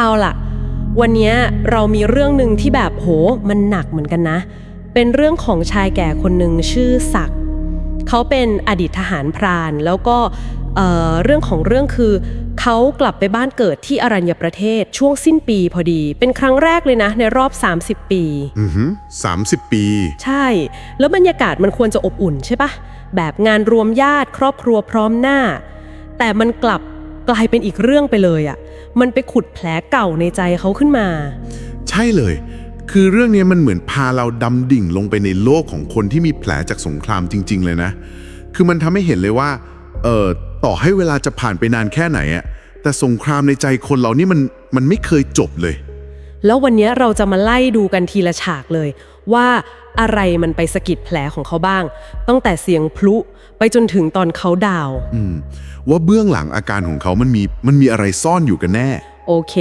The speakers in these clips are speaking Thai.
เอาล่ะ วันเนี้ยเรามีเรื่องหนึ่งที่แบบโหมันหนักเหมือนกันนะ เป็นเรื่องของชายแก่คนหนึ่งชื่อศักดิ์เขาเป็นอดีตทหารพรานแล้วก็เอ่อเรื่องของเรื่องคือเขากลับไปบ้านเกิดที่อรัญญประเทศช่วงสิ้นปีพอดี เป็นครั้งแรกเลยนะ ในรอบ 30 ปีอือหือสามสิบปี ใช่ แล้วบรรยากาศมันควรจะอบอุ่นใช่ปะแบบงานรวมญาติครอบครัวพร้อมหน้า แต่มันกลับ กลายเป็นอีกเรื่องไปเลยอะ่ะ มันไปขุดแผลเก่าในใจเขาขึ้นมา ใช่เลย คือเรื่องนี้มันเหมือนพาเราดำดิ่งลงไปในโลกของคนที่มีแผลจากสงครามจริง ๆ เลยนะ คือมันทำให้เห็นเลยว่า เอ่อ ต่อให้เวลาจะผ่านไปนานแค่ไหนอะแต่สงครามในใจคนเรานี่มันมันไม่เคยจบเลย แล้ววันนี้เราจะมาไล่ดูกันทีละฉากเลย ว่าอะไรมันไปสะกิดแผลของเขาบ้าง ตั้งแต่เสียงพลุ ไปจนถึงตอนเขาดาวน์อืมว่าเบื้องหลังอาการของเขามันมีมันมีอะไรซ่อนอยู่กันแน่ โอเค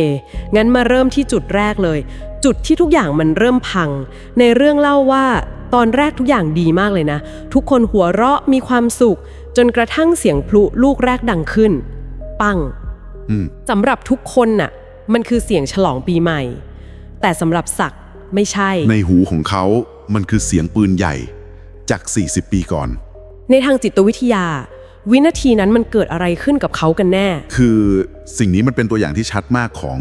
งั้นมาเริ่มที่จุดแรกเลย จุดที่ทุกอย่างมันเริ่มพัง ในเรื่องเล่าว่าตอนแรกทุกอย่างดีมากเลยนะ ทุกคนหัวเราะมีความสุข จนกระทั่งเสียงพลุลูกแรกดังขึ้น ปัง อืม สำหรับทุกคนน่ะ มันคือเสียงฉลองปีใหม่ แต่สำหรับศักดิ์ไม่ใช่ ในหูของเขา มันคือเสียงปืนใหญ่ จาก 40 ปีก่อน ในทางจิตวิทยา วินาทีนั้นมันเกิดอะไรขึ้นกับเขากันแน่ คือสิ่งนี้มันเป็นตัวอย่างที่ชัดมากของ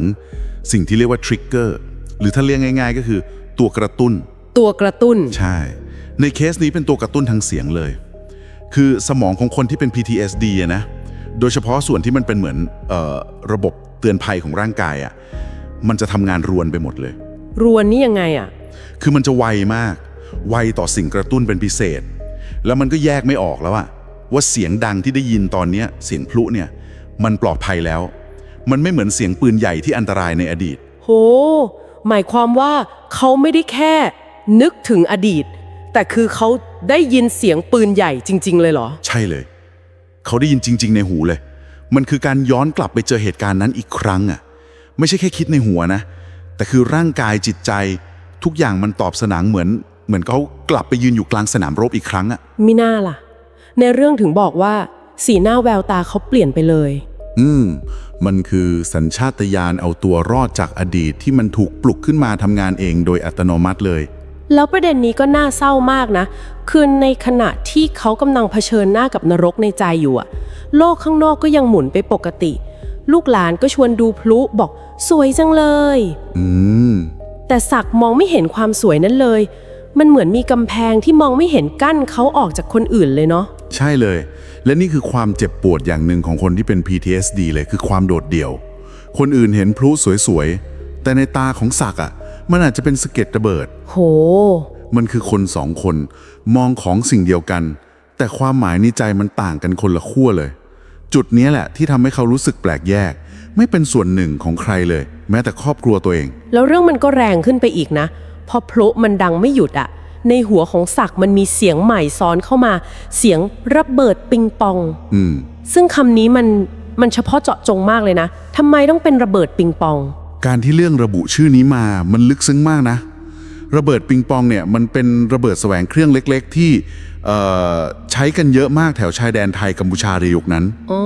สิ่งที่เรียกว่าทริกเกอร์หรือถ้าเรียกง่าย ๆ ก็คือตัวกระตุ้น ตัวกระตุ้น ใช่ ในเคสนี้เป็นตัวกระตุ้นทางเสียงเลย คือสมองของคนที่เป็น PTSD อะนะโดยเฉพาะส่วนที่มันเป็นเหมือนเออระบบเตือนภัยของร่างกายอะมันจะทำงานรวนไปหมดเลย รวนนี่ยังไงอะคือมันจะไวมาก ไวต่อสิ่งกระตุ้นเป็นพิเศษ แล้วมันก็แยกไม่ออกแล้วอะว่าเสียงดังที่ได้ยินตอนเนี้ยเสียงพลุเนี่ย มันปลอดภัยแล้ว มันไม่เหมือนเสียงปืนใหญ่ที่อันตรายในอดีต โห หมายความว่าเขาไม่ได้แค่ นึกถึงอดีต แต่คือเขาได้ยินเสียงปืนใหญ่จริง ๆ เลยเหรอ ใช่เลย เขาได้ยินจริง ๆ ในหูเลย มันคือการย้อนกลับไปเจอเหตุการณ์นั้นอีกครั้งอะไม่ใช่แค่คิดในหัวนะ แต่คือร่างกายจิตใจ ทุกอย่างมันตอบสนองเหมือน เหมือนเขากลับไปยืนอยู่กลางสนามรบอีกครั้งอะมิน่าล่ะ ในเรื่องถึงบอกว่า สีหน้าแววตาเขาเปลี่ยนไปเลย อืม มันคือสัญชาตญาณเอาตัวรอดจากอดีตที่มันถูกปลุกขึ้นมาทำงานเองโดยอัตโนมัติเลย แล้วประเด็นนี้ก็น่าเศร้ามากนะ คือในขณะที่เขากำลังเผชิญหน้ากับนรกในใจอยู่อะโลกข้างนอกก็ยังหมุนไปปกติ ลูกหลานก็ชวนดูพลุบอกสวยจังเลย อืม แต่ศักดิ์มองไม่เห็นความสวยนั้นเลย มันเหมือนมีกำแพงที่มองไม่เห็นกั้นเขาออกจากคนอื่นเลยเนาะ ใช่เลย และนี่คือความเจ็บปวดอย่างหนึ่งของคนที่เป็น PTSD เลยคือความโดดเดี่ยว คนอื่นเห็นพลุสวยๆ แต่ในตาของศักดิ์อะ มันอาจจะเป็นสะเก็ดระเบิด โห มันคือคนสองคนมองของสิ่งเดียวกัน แต่ความหมายในใจมันต่างกันคนละขั้วเลย จุดนี้แหละที่ทำให้เขารู้สึกแปลกแยก ไม่เป็นส่วนหนึ่งของใครเลย แม้แต่ครอบครัวตัวเอง แล้วเรื่องมันก็แรงขึ้นไปอีกนะ พอพลุมันดังไม่หยุดอะในหัวของศักดิ์มันมีเสียงใหม่ซ้อนเข้ามา เสียงระเบิดปิงปอง อืม ซึ่งคำนี้มันมันเฉพาะเจาะจงมากเลยนะทำไมต้องเป็นระเบิดปิงปอง การที่เรื่องระบุชื่อนี้มา มันลึกซึ้งมากนะ ระเบิดปิงปองเนี่ย มันเป็นระเบิดแสวงเครื่องเล็กๆ ที่เอ่อใช้กันเยอะมากแถวชายแดนไทยกัมพูชาในยุคนั้น อ๋อ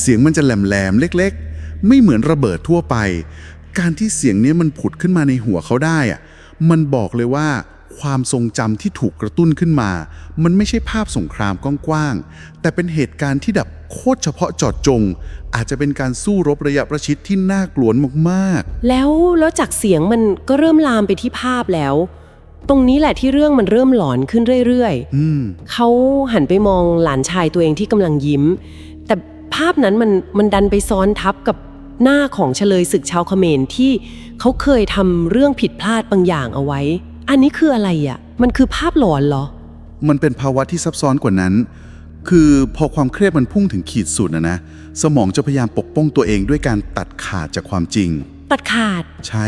เสียงมันจะแหลมๆ เล็กๆ ไม่เหมือนระเบิดทั่วไป การที่เสียงเนี้ยมันผุดขึ้นมาในหัวเขาได้อะมันบอกเลยว่าความทรงจำที่ถูกกระตุ้นขึ้นมา มันไม่ใช่ภาพสงครามกว้างๆ แต่เป็นเหตุการณ์ที่แบบโคตรเฉพาะเจอดจง อาจจะเป็นการสู้รบระยะประชิดที่น่ากลัวมากๆ แล้วแล้วจากเสียงมันก็เริ่มลามไปที่ภาพแล้ว ตรงนี้แหละที่เรื่องมันเริ่มหลอนขึ้นเรื่อยๆอืมเขาหันไปมองหลานชายตัวเองที่กำลังยิ้ม แต่ภาพนั้นมันมันดันไปซ้อนทับกับ หน้าของเฉลยศึกชาวเขมรที่เขาเคยทำเรื่องผิดพลาดบางอย่างเอาไว้ อันนี้คืออะไรอะ่ะ มันคือภาพหลอนเหรอ มันเป็นภาวะที่ซับซ้อนกว่านั้น คือพอความเครียดมันพุ่งถึงขีดสุดนะนะ สมองจะพยายามปกป้องตัวเองด้วยการตัดขาดจากความจริง ตัดขาด ใช่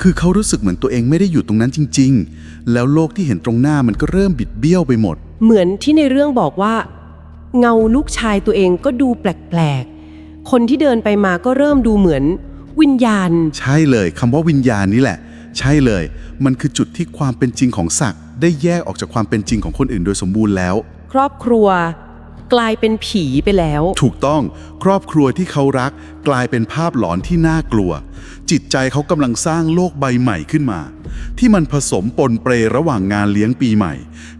คือเขารู้สึกเหมือนตัวเองไม่ได้อยู่ตรงนั้นจริง ๆ แล้วโลกที่เห็นตรงหน้ามันก็เริ่มบิดเบี้ยวไปหมด เหมือนที่ในเรื่องบอกว่า เงาลูกชายตัวเองก็ดูแปลกๆ คนที่เดินไปมาก็เริ่มดูเหมือน วิญญาณ ใช่เลยคำว่าวิญญาณนี่แหละ ใช่เลย มันคือจุดที่ความเป็นจริงของศักดิ์ได้แยกออกจากความเป็นจริงของคนอื่นโดยสมบูรณ์แล้ว ครอบครัว กลายเป็นผีไปแล้ว ถูกต้องครอบครัวที่เขารัก กลายเป็นภาพหลอนที่น่ากลัว จิตใจเขากำลังสร้างโลกใบใหม่ขึ้นมา ที่มันผสมปนเปรระหว่างงานเลี้ยงปีใหม่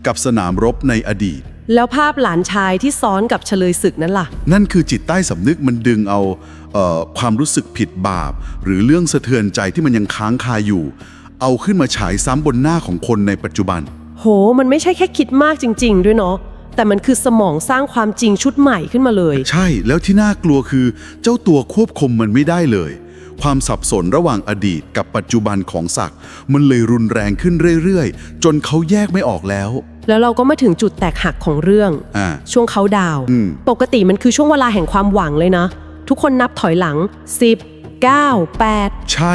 กับสนามรบในอดีต แล้วภาพหลานชายที่ซ้อนกับเฉลยศึกนั่นล่ะ นั่นคือจิตใต้สำนึกมันดึงเอาเออความรู้สึกผิดบาป หรือเรื่องสะเทือนใจที่มันยังค้างคาอยู่ เอาขึ้นมาฉายซ้ำบนหน้าของคนในปัจจุบัน โห มันไม่ใช่แค่คิดมากจริง ๆ ด้วยเนาะ แต่มันคือสมองสร้างความจริงชุดใหม่ขึ้นมาเลย ใช่แล้วที่น่ากลัวคือ เจ้าตัวควบคุมมันไม่ได้เลย ความสับสนระหว่างอดีตกับปัจจุบันของศักดิ์มันเลยรุนแรงขึ้นเรื่อยๆ จนเขาแยกไม่ออกแล้ว แล้วเราก็มาถึงจุดแตกหักของเรื่อง อ่า ช่วงเขาดาวน์อืม ปกติมันคือช่วงเวลาแห่งความหวังเลยนะ ทุกคนนับถอยหลัง 10 9 8 ใช่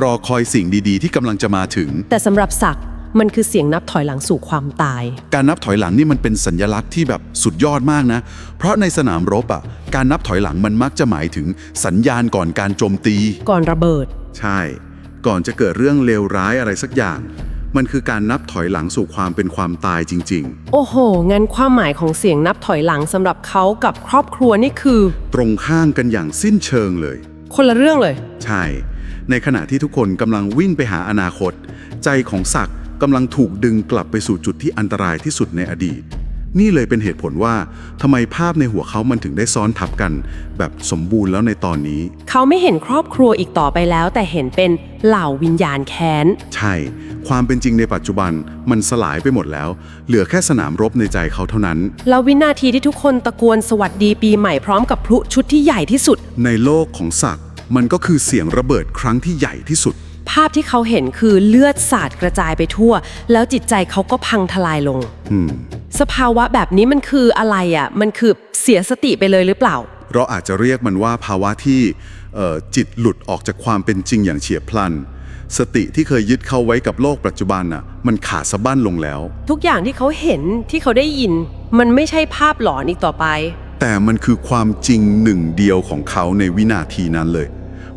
รอคอยสิ่งดีๆ ที่กำลังจะมาถึง แต่สำหรับศักดิ์มันคือเสียงนับถอยหลังสู่ความตาย การนับถอยหลังนี่มันเป็นสัญญลักษณ์ที่แบบสุดยอดมากนะ เพราะในสนามรบอะ การนับถอยหลังมันมักจะหมายถึงสัญญาณก่อนการโจมตี ก่อนระเบิด ใช่ ก่อนจะเกิดเรื่องเลวร้ายอะไรสักอย่าง มันคือการนับถอยหลังสู่ความเป็นความตายจริง โอ้โห งั้นความหมายของเสียงนับถอยหลังสำหรับเขากับครอบครัวนี่คือ ๆ ตรงข้ามกันอย่างสิ้นเชิงเลย คนละเรื่องเลย ใช่ ในขณะที่ทุกคนกำลังวิ่งไปหาอนาคต ใจของศักดิ์กำลังถูกดึงกลับไปสู่จุดที่อันตรายที่สุดในอดีต นี่เลยเป็นเหตุผลว่าทำไมภาพในหัวเขามันถึงได้ซ้อนทับกัน แบบสมบูรณ์แล้วในตอนนี้ เขาไม่เห็นครอบครัวอีกต่อไปแล้ว แต่เห็นเป็นเหล่าวิญญาณแค้น ใช่ ความเป็นจริงในปัจจุบันมันสลายไปหมดแล้ว เหลือแค่สนามรบในใจเขาเท่านั้น แล้ววินาทีที่ทุกคนตะโกนสวัสดีปีใหม่พร้อมกับพลุชุดที่ใหญ่ที่สุด ในโลกของศักดิ์มันก็คือเสียงระเบิดครั้งที่ใหญ่ที่สุด ภาพที่เขาเห็นคือเลือดสาดกระจายไปทั่ว แล้วจิตใจเขาก็พังทลายลง อืม สภาวะแบบนี้มันคืออะไรอะ มันคือเสียสติไปเลยหรือเปล่า เราอาจจะเรียกมันว่าภาวะที่เอ่อจิตหลุดออกจากความเป็นจริงอย่างเฉียบพลัน สติที่เคยยึดเข้าไว้กับโลกปัจจุบันน่ะมันขาดสะบั้นลงแล้ว ทุกอย่างที่เขาเห็นที่เขาได้ยิน มันไม่ใช่ภาพหลอนอีกต่อไป แต่มันคือความจริงหนึ่งเดียวของเขาในวินาทีนั้นเลย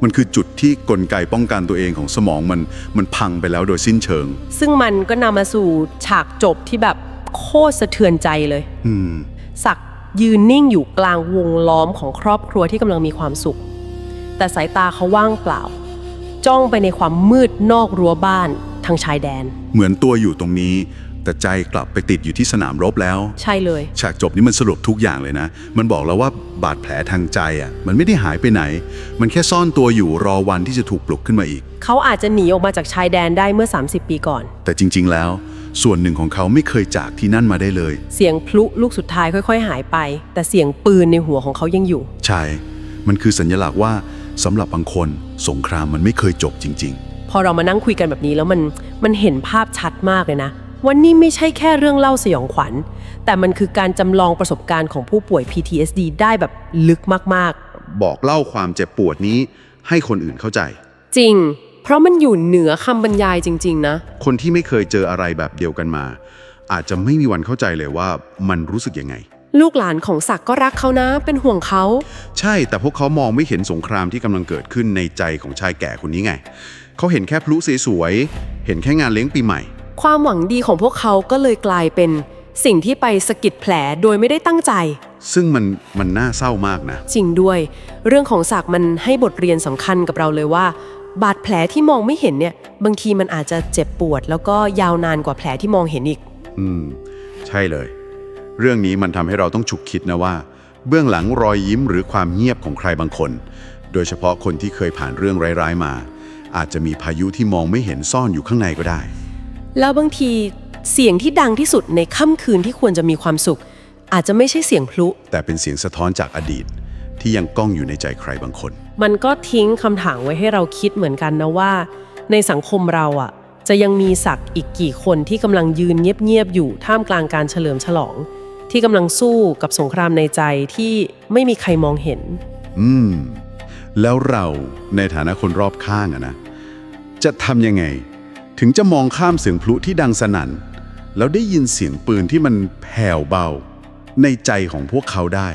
มันคือจุดที่กลไกป้องกันตัวเองของสมองมันมันพังไปแล้วโดยสิ้นเชิง ซึ่งมันก็นำมาสู่ฉากจบที่แบบโคตรสะเทือนใจเลย อืมศักดิ์ยืนนิ่งอยู่กลางวงล้อมของครอบครัวที่กำลังมีความสุข แต่สายตาเขาว่างเปล่า จ้องไปในความมืดนอกรั้วบ้านทางชายแดน เหมือนตัวอยู่ตรงนี้ แต่ใจกลับไปติดอยู่ที่สนามรบแล้ว ใช่เลย ฉากจบนี้มันสรุปทุกอย่างเลยนะ มันบอกแล้วว่าบาดแผลทางใจอะ มันไม่ได้หายไปไหน มันแค่ซ่อนตัวอยู่รอวันที่จะถูกปลุกขึ้นมาอีก เขาอาจจะหนีออกมาจากชายแดนได้เมื่อ 30 ปีก่อน แต่จริง ๆ แล้ว ส่วนหนึ่งของเขาไม่เคยจากที่นั่นมาได้เลย เสียงพลุลูกสุดท้ายค่อย ๆ หายไป แต่เสียงปืนในหัวของเขายังอยู่ ใช่ มันคือสัญลักษณ์ว่าสำหรับบางคน สงครามมันไม่เคยจบจริงพอเรามานั่งคุยกันแบบนี้แล้วมันมันเห็นภาพชัดมากเลยนะ ว่านี่ไม่ใช่แค่เรื่องเล่าสยองขวัญ แต่มันคือการจำลองประสบการณ์ของผู้ป่วย PTSD ได้แบบลึกมากๆบอกเล่าความเจ็บปวดนี้ให้คนอื่นเข้าใจ ๆ จริง เพราะมันอยู่เหนือคำบรรยายจริง ๆ นะ คนที่ไม่เคยเจออะไรแบบเดียวกันมา อาจจะไม่มีวันเข้าใจเลยว่ามันรู้สึกยังไง ลูกหลานของศักดิ์ก็รักเขานะ เป็นห่วงเขา ใช่แต่พวกเขามองไม่เห็นสงครามที่กำลังเกิดขึ้นในใจของชายแก่คนนี้ไง เขาเห็นแค่พลุสวยๆเห็นแค่งานเลี้ยงปีใหม่ ความหวังดีของพวกเขาก็เลยกลายเป็นสิ่งที่ไปสะกิดแผลโดยไม่ได้ตั้งใจ ซึ่งมันมันน่าเศร้ามากนะ จริงด้วย เรื่องของศักดิ์มันให้บทเรียนสำคัญกับเราเลยว่า บาดแผลที่มองไม่เห็นเนี่ยบางทีมันอาจจะเจ็บปวด แล้วก็ยาวนานกว่าแผลที่มองเห็นอีก อืม ใช่เลย เรื่องนี้มันทำให้เราต้องฉุกคิดนะว่า เบื้องหลังรอยยิ้มหรือความเงียบของใครบางคน โดยเฉพาะคนที่เคยผ่านเรื่องร้ายๆมา อาจจะมีพายุที่มองไม่เห็นซ่อนอยู่ข้างในก็ได้ แล้วบางทีเสียงที่ดังที่สุดในค่ำคืนที่ควรจะมีความสุข อาจจะไม่ใช่เสียงพลุ แต่เป็นเสียงสะท้อนจากอดีต ที่ยังก้องอยู่ในใจใครบางคน มันก็ทิ้งคำถามไว้ให้เราคิดเหมือนกันนะว่า ในสังคมเราอะจะยังมีศักดิ์อีกกี่คนที่กำลังยืนเงียบๆอยู่ท่ามกลางการเฉลิมฉลอง ที่กำลังสู้กับสงครามในใจที่ไม่มีใครมองเห็น อืม แล้วเราในฐานะคนรอบข้างอะนะ จะทำยังไง ถึงจะมองข้ามเสียงพลุที่ดังสนั่น แล้วได้ยินเสียงปืนที่มันแผ่วเบา ในใจของพวกเขาได้